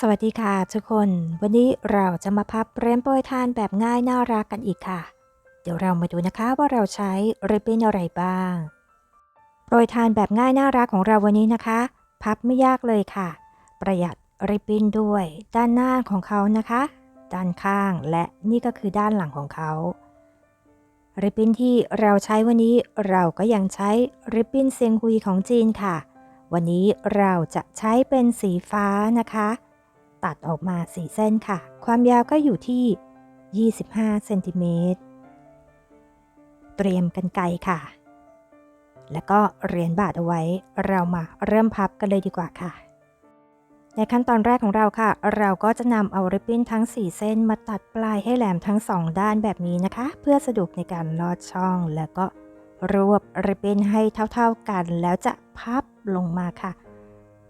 สวัสดีค่ะทุกคน วันนี้เราจะมาพับเรนโปรยทานแบบง่ายน่ารักกันอีกค่ะ เดี๋ยวเรามาดูนะคะว่าเราใช้ริบบิ้นอะไรบ้างโปรยทานแบบง่ายน่ารักของเราวันนี้นะคะ พับไม่ยากเลยค่ะ ประหยัดริบบิ้นด้วย ด้านหน้าของเขานะคะ ด้านข้างและนี่ก็คือด้านหลังของเขาริบบิ้นที่เราใช้วันนี้เราก็ยังใช้ริบบิ้นเซียงฮุยของจีนค่ะ วันนี้เราจะใช้เป็นสีฟ้านะคะ ตัดออกมา 4 เส้นค่ะ ความยาวก็อยู่ที่ 25 เซนติเมตร เตรียมกันไกรค่ะ แล้วก็เหรียญบาทเอาไว้ เรามาเริ่มพับกันเลยดีกว่าค่ะ ในขั้นตอนแรกของเราค่ะ เราก็จะนำเอาริบบิ้นทั้ง 4 เส้นมาตัดปลายให้แหลมทั้ง 2 ด้านแบบนี้นะคะ เพื่อสะดวกในการลอดช่องแล้วก็รวบริบบิ้นให้เท่าๆกัน แล้วจะพับลงมาค่ะ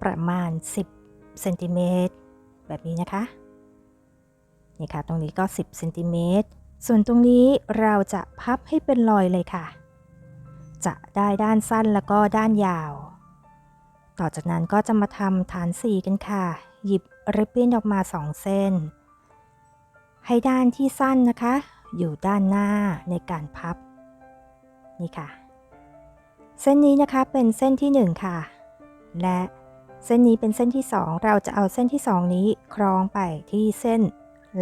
ประมาณ 10เซนติเมตร แบบนี้นะคะ นี่ค่ะ ตรงนี้ก็ 10เซนติเมตร ส่วนตรงนี้เราจะพับให้เป็นรอยเลยค่ะ จะได้ด้านสั้นแล้วก็ด้านยาว ต่อจากนั้นก็จะมาทำฐานสีกันค่ะ หยิบริบบิ้นออกมา 2 เส้น ให้ด้านที่สั้นนะคะ อยู่ด้านหน้าในการพับ นี่ค่ะ เส้นนี้นะคะเป็นเส้นที่ 1 ค่ะ และ เส้นนี้เป็นเส้นที่ 2 เราจะเอาเส้นที่ 2 นี้คล้องไปที่เส้น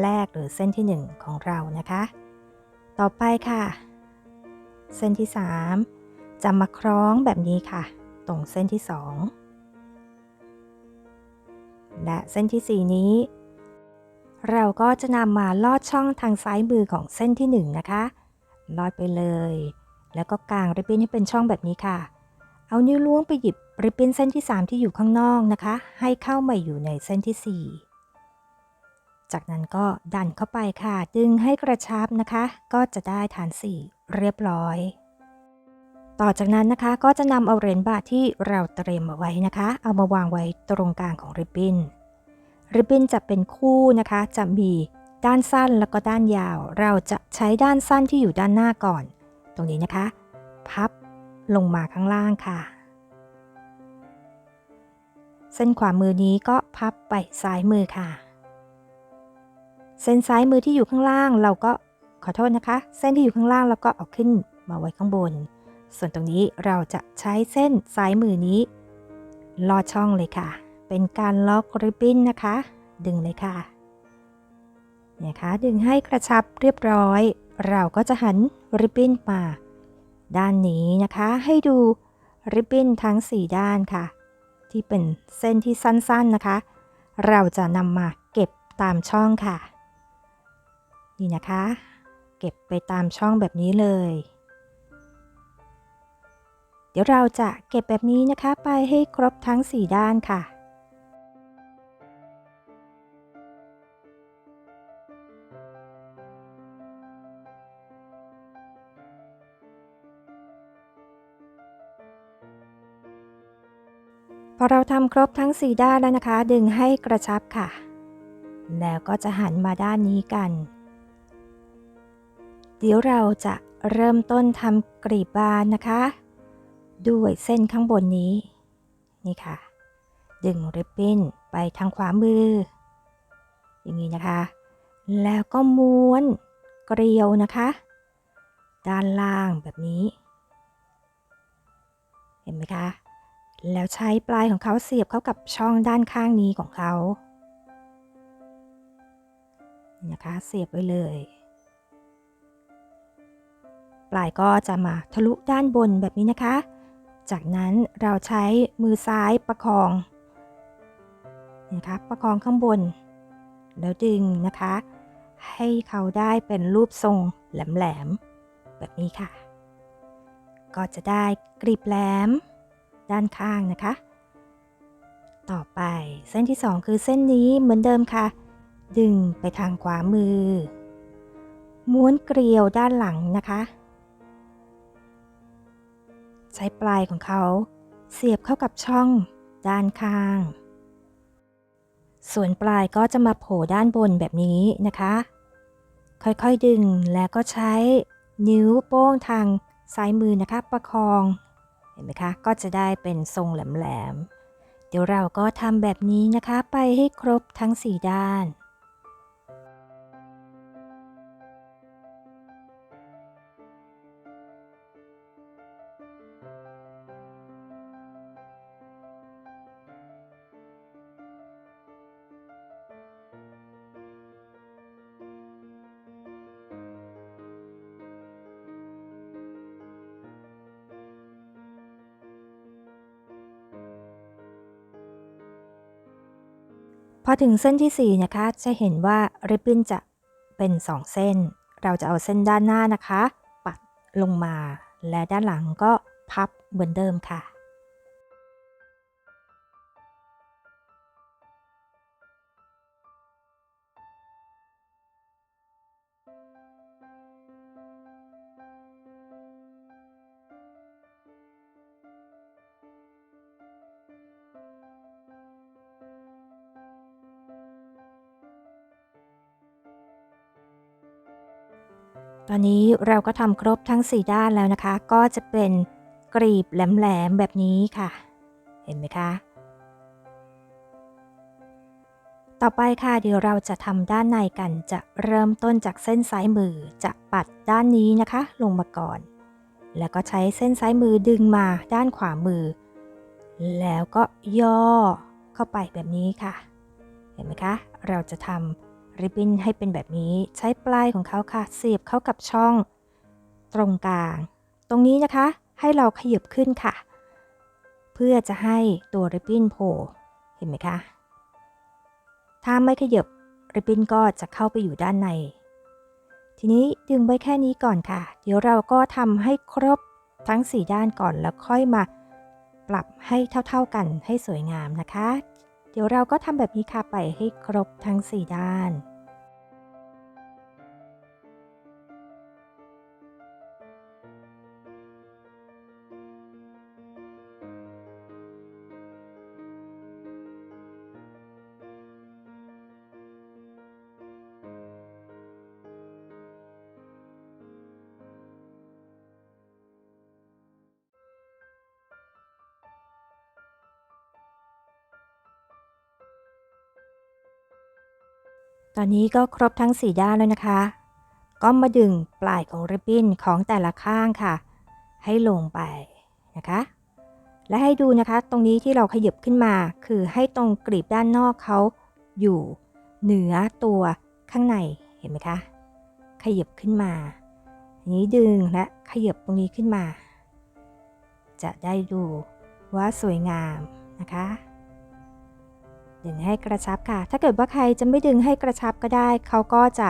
แรกหรือเส้นที่ 1 ของเรานะคะ ต่อไปค่ะ เส้นที่ 3 จะมาคล้องแบบนี้ค่ะ ตรงเส้นที่ 2 และเส้นที่ 4 นี้ เราก็จะนำมาลอดช่องทางซ้ายมือของเส้นที่ 1 นะคะ ลอดไปเลย แล้วก็กางริบบิ้นให้เป็นช่องแบบนี้ค่ะ เอานิ้วล้วงไปหยิบริบบิ้นเส้นที่ 3 ที่อยู่ข้างนอกนะคะ ให้เข้ามาอยู่ในเส้นที่ 4 จากนั้นก็ดันเข้าไปค่ะ ดึงให้กระชับนะคะ ก็จะได้ฐานสี่เรียบร้อย ต่อจากนั้นนะคะก็จะนำเอาเหรียญบาทที่เราเตรียมเอาไว้นะคะ เอามาวางไว้ตรงกลางของริบบิ้นริบบิ้นจะเป็นคู่นะคะ จะมีด้านสั้นแล้วก็ด้านยาว เราจะใช้ด้านสั้นที่อยู่ด้านหน้าก่อน ตรงนี้นะคะ พับ ลงมาข้างล่างค่ะ เส้นขวามือนี้ก็พับไปซ้ายมือค่ะ เส้นซ้ายมือที่อยู่ข้างล่างเราก็ขอโทษนะคะ เส้นที่อยู่ข้างล่างเราก็เอาขึ้นมาไว้ข้างบน ส่วนตรงนี้เราจะใช้เส้นซ้ายมือนี้ลอดช่องเลยค่ะ เป็นการล็อกริบบิ้นนะคะ ดึงเลยค่ะเนี่ยค่ะดึงให้กระชับเรียบร้อย เราก็จะหันริบบิ้นมา ด้านนี้นะคะให้ดูริบบิ้นทั้ง 4 ด้านค่ะ ที่เป็นเส้นที่สั้นๆนะคะ เราจะนำมาเก็บตามช่องค่ะ นี่นะคะ เก็บไปตามช่องแบบนี้เลย เดี๋ยวเราจะเก็บแบบนี้นะคะ ไปให้ครบทั้ง 4 ด้านค่ะ อเราทำครบทั้ง 4 ด้านแล้วนะคะ ดึงให้กระชับค่ะ แล้วก็จะหันมาด้านนี้กัน เดี๋ยวเราจะเริ่มต้นทำกรีบบานนะคะ ด้วยเส้นข้างบนนี้ นี่ค่ะ ดึงริบบิ้นไปทางขวามือ อย่างนี้นะคะ แล้วก็ม้วนเกลียวนะคะ ด้านล่างแบบนี้ เห็นไหมคะ แล้วใช้ปลายของเขาเสียบเข้ากับช่องด้านข้างนี้ของเขานะคะเสียบไว้เลย ปลายก็จะมาทะลุด้านบนแบบนี้นะคะ จากนั้นเราใช้มือซ้ายประคองนะคะประคองข้างบน แล้วดึงนะคะ ให้เขาได้เป็นรูปทรงแหลมๆแบบนี้ค่ะ ก็จะได้กรีบแหลม ด้านข้างนะคะ ต่อไปเส้นที่ 2 คือเส้นนี้เหมือนเดิมค่ะ ดึงไปทางขวามือ ม้วนเกลียวด้านหลังนะคะ ใช้ปลายของเขาเสียบเข้ากับช่องด้านข้าง ส่วนปลายก็จะมาโผล่ด้านบนแบบนี้นะคะ ค่อยๆดึงแล้วก็ใช้นิ้วโป้งทางซ้ายมือนะคะ ประคอง เห็นไหมคะ ก็จะได้เป็นทรงแหลมๆ เดี๋ยวเราก็ทำแบบนี้นะคะ ไปให้ครบทั้ง 4 ด้าน อถึงเส้นที่ 4 นะคะ จะเห็นว่าริบบิ้นจะเป็น 2 เส้น เราจะเอาเส้นด้านหน้านะคะ ปัดลงมา และด้านหลังก็พับเหมือนเดิมค่ะ ตอนนี้เราก็ทำครบทั้ง 4 ด้านแล้วนะคะ ก็จะเป็นกรีบแหลมๆแบบนี้ค่ะ เห็นไหมคะ ต่อไปค่ะเดี๋ยวเราจะทำด้านในกันจะเริ่มต้นจากเส้นซ้ายมือจะปัดด้านนี้นะคะ ลงมาก่อน แล้วก็ใช้เส้นซ้ายมือดึงมาด้านขวามือ แล้วก็ย่อเข้าไปแบบนี้ค่ะ เห็นไหมคะ เราจะทำ ริบบิ้นให้เป็นแบบนี้ใช้ปลายของเขาค่ะเสียบเข้ากับช่องตรงกลาง ตรงนี้นะคะให้เราขยับขึ้นค่ะ เพื่อจะให้ตัวริบบิ้นโผล่เห็นไหมคะ ถ้าไม่ขยับริบบิ้นก็จะเข้าไปอยู่ด้านใน ทีนี้ดึงไว้แค่นี้ก่อนค่ะ เดี๋ยวเราก็ทำให้ครบทั้ง 4 ด้านก่อนแล้วค่อยมาปรับให้เท่าๆกันให้สวยงามนะคะ เดี๋ยวเราก็ทำแบบนี้ค่ะไปให้ครบทั้ง 4 ด้าน อนนี้ก็ครบทั้ง 4 ด้านแล้วนะคะ ก็มาดึงปลายของริบบิ้นของแต่ละข้างค่ะ ให้ลงไปนะคะ และให้ดูนะคะ ตรงนี้ที่เราขยับขึ้นมา คือให้ตรงกรีบด้านนอกเขาอยู่เหนือตัวข้างในเห็นไหมคะ ขยับขึ้นมาอันนี้ดึงและขยับตรงนี้ขึ้นมา จะได้ดูว่าสวยงามนะคะ ดึงให้กระชับค่ะ ถ้าเกิดว่าใครจะไม่ดึงให้กระชับก็ได้ เขาก็จะ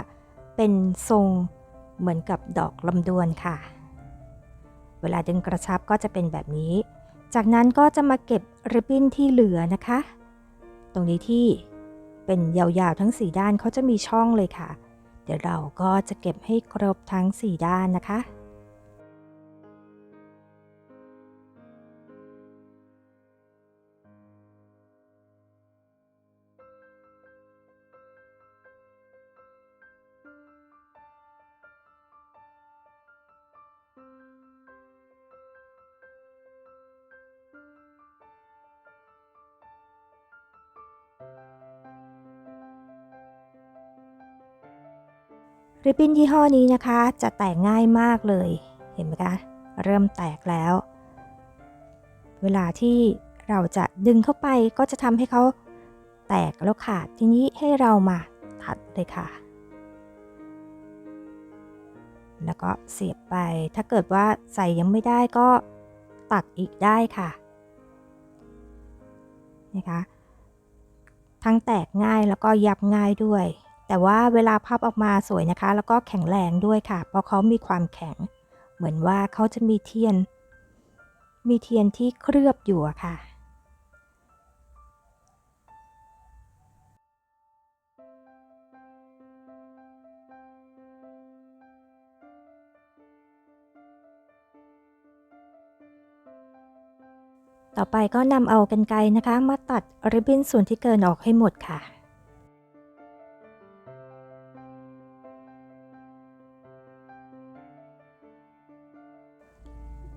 เป็นทรงเหมือนกับดอกลำดวนค่ะ เวลาดึงกระชับก็จะเป็นแบบนี้ จากนั้นก็จะมาเก็บริบบิ้นที่เหลือนะคะ ตรงนี้ที่เป็นยาวๆทั้ง 4 ด้านเขาจะมีช่องเลยค่ะ เดี๋ยวเราก็จะเก็บให้ครบทั้ง 4 ด้านนะคะ ริบบิ้นยี่ห้อนี้นะคะ จะแตกง่ายมากเลย เห็นไหมคะ เริ่มแตกแล้ว เวลาที่เราจะดึงเข้าไปก็จะทำให้เขาแตกแล้วขาด ทีนี้ให้เรามาตัดเลยค่ะ แล้วก็เสียบไป ถ้าเกิดว่าใส่ยังไม่ได้ก็ตัดอีกได้ค่ะ นะคะ ทั้งแตกง่ายแล้วก็ยับง่ายด้วย แต่ว่าเวลาพับออกมาสวยนะคะ แล้วก็แข็งแรงด้วยค่ะ เพราะเขามีความแข็ง เหมือนว่าเขาจะมีเทียน มีเทียนที่เคลือบอยู่อะค่ะต่อไปก็นำเอากันไกรนะคะ มาตัดริบบิ้นส่วนที่เกินออกให้หมดค่ะ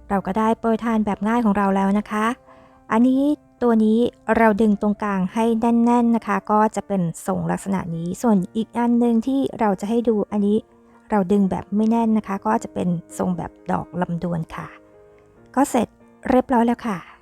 เราก็ได้โปรยทานแบบง่ายของเราแล้วนะคะ อันนี้ตัวนี้เราดึงตรงกลางให้แน่น ๆนะคะ ก็จะเป็นทรงลักษณะนี้ ส่วนอีกอันหนึ่งที่เราจะให้ดูอันนี้เราดึงแบบไม่แน่นนะคะ ก็จะเป็นทรงแบบดอกลำดวนค่ะ ก็เสร็จเรียบร้อยแล้วค่ะ